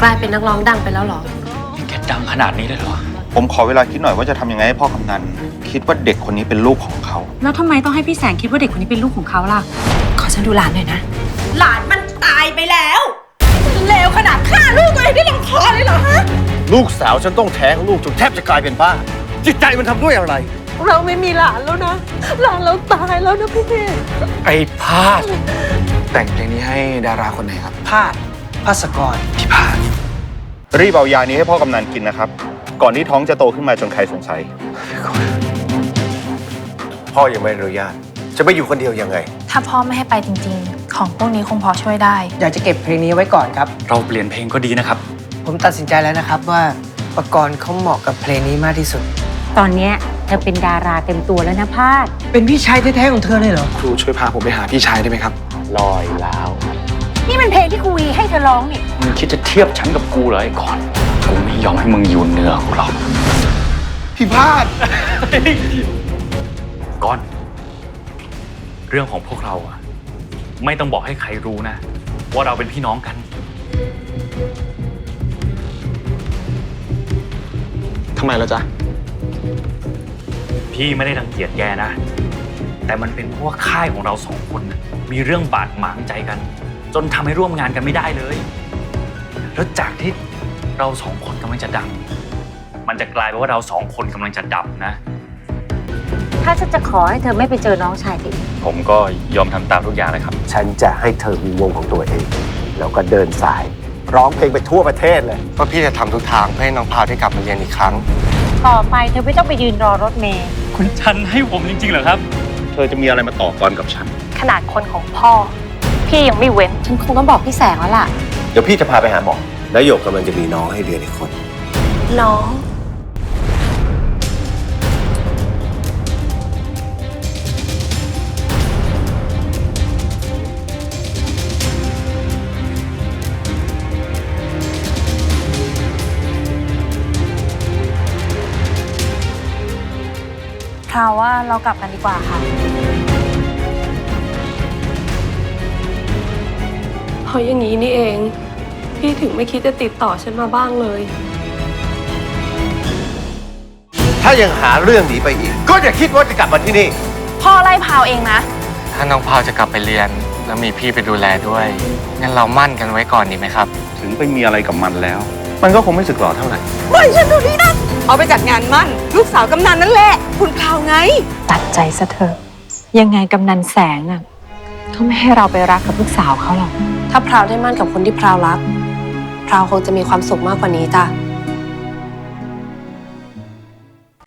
กลายเป็นนักร้องดังไปแล้วเหรอแกดังขนาดนี้เลยเหรอ ผมขอเวลาคิดหน่อยว่าจะทำยังไงให้พ่อกำนันคิดว่าเด็กคนนี้เป็นลูกของเขา แล้วทำไมต้องให้พี่แสงคิดว่าเด็กคนนี้เป็นลูกของเขาล่ะ ขอฉันดูหลานหน่อยนะ หลานมันตายไปแล้วเลวขนาดฆ่าลูกตัวเองได้ลงคอเลยเหรอฮะ ลูกสาวฉันต้องแท้งลูกจนแทบจะกลายเป็นบ้า จิตใจมันทำด้วยอะไร เราไม่มีหลานแล้วนะ หลานเราตายแล้วนะพี่ ไอ้พาดแต่งเพลงนี้ให้ดาราคนไหนครับ พาด ภาสกรพี่พาดรีบเอายานี้ให้พ่อกำนันกินนะครับ ก่อนที่ท้องจะโตขึ้นมาจนใครสงสัย พ่อยังไม่อนุญาต จะไปอยู่คนเดียวยังไง ถ้าพ่อไม่ให้ไปจริงๆ ของพวกนี้คงพอช่วยได้ อยากจะเก็บเพลงนี้ไว้ก่อนครับ เราเปลี่ยนเพลงก็ดีนะครับ ผมตัดสินใจแล้วนะครับว่าประกรณ์เขาเหมาะกับเพลงนี้มากที่สุด ตอนเนี้ยเธอเป็นดาราเต็มตัวแล้วนะพาดเป็นพี่ชายแท้ๆของเธอเลยเหรอ ครูช่วยพาผมไปหาพี่ชายได้ไหมครับ ลอยแล้วนี่มันเพลงที่ ครูวีให้เธอร้องนี่มึงคิดจะเทียบฉันกับกูเหรอไอ้ก่อน กูไม่ยอมให้มึงอยู่เหนือกูหรอกพี่พาดก่อน เรื่องของพวกเราอะไม่ต้องบอกให้ใครรู้นะ ว่าเราเป็นพี่น้องกันทำไมล่ะจ๊ะ พี่ไม่ได้รังเกียจแกนะ แต่มันเป็นเพราะว่าค่ายของเราสองคนน่ะมีเรื่องบาดหมางใจกัน จนทำให้ร่วมงานกันไม่ได้เลย แล้วจากที่เราสองคนกำลังจะดัง มันจะกลายเป็นว่าเราสองคนกำลังจะดับนะ ถ้าฉันจะขอให้เธอไม่ไปเจอน้องชายตัวเองผมก็ยอมทำตามทุกอย่างเลยครับ ฉันจะให้เธอมีวงของตัวเอง แล้วก็เดินสาย ร้องเพลงไปทั่วประเทศเลย ว่าพี่จะทำทุกทางเพื่อให้น้องพาวได้กลับมาเรียนอีกครั้ง ต่อไปเธอไม่ต้องไปยืนรอรถเมย์คุณชันให้ผมจริงๆเหรอครับ เธอจะมีอะไรมาต่อกรกับฉัน ขนาดคนของพ่อ พี่ยังไม่เว้น ฉันคงต้องบอกพี่แสงแล้วล่ะ เดี๋ยวพี่จะพาไปหาหมอ แล้วหยกกำลังจะมีน้องให้เรียนอีกคน น้อง คราวว่าเรากลับกันดีกว่าค่ะ เพราะอย่างนี้นี่เอง พี่ถึงไม่คิดจะติดต่อฉันมาบ้างเลย ถ้ายังหาเรื่องหนีไปอีก ก็อย่าคิดว่าจะกลับมาที่นี่ พ่อไล่พาวเองนะ ถ้าน้องพาวจะกลับไปเรียน แล้วมีพี่ไปดูแลด้วย งั้นเรามั่นกันไว้ก่อนดีไหมครับ ถึงไปมีอะไรกับมันแล้ว มันก็คงไม่สึกหรอเท่าไหร่ไม่ฉันดูนี่นะ เอาไปจัดงานมั่น ลูกสาวกำนันนั่นแหละ คุณพราวไง ตัดใจซะเถอะ ยังไงกำนันแสงน่ะเขาไม่ให้เราไปรักกับลูกสาวเขาหรอก ถ้าพราวได้มั่นกับคนที่พราวรัก พราวคงจะมีความสุขมากกว่านี้จ้ะ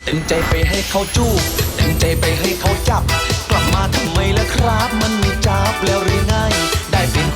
เต็มใจไปให้เขาจูบเต็มใจไปให้เขาจับ กลับมาทำไมล่ะครับ มันไม่จับแล้วหรือไง ได้เป็น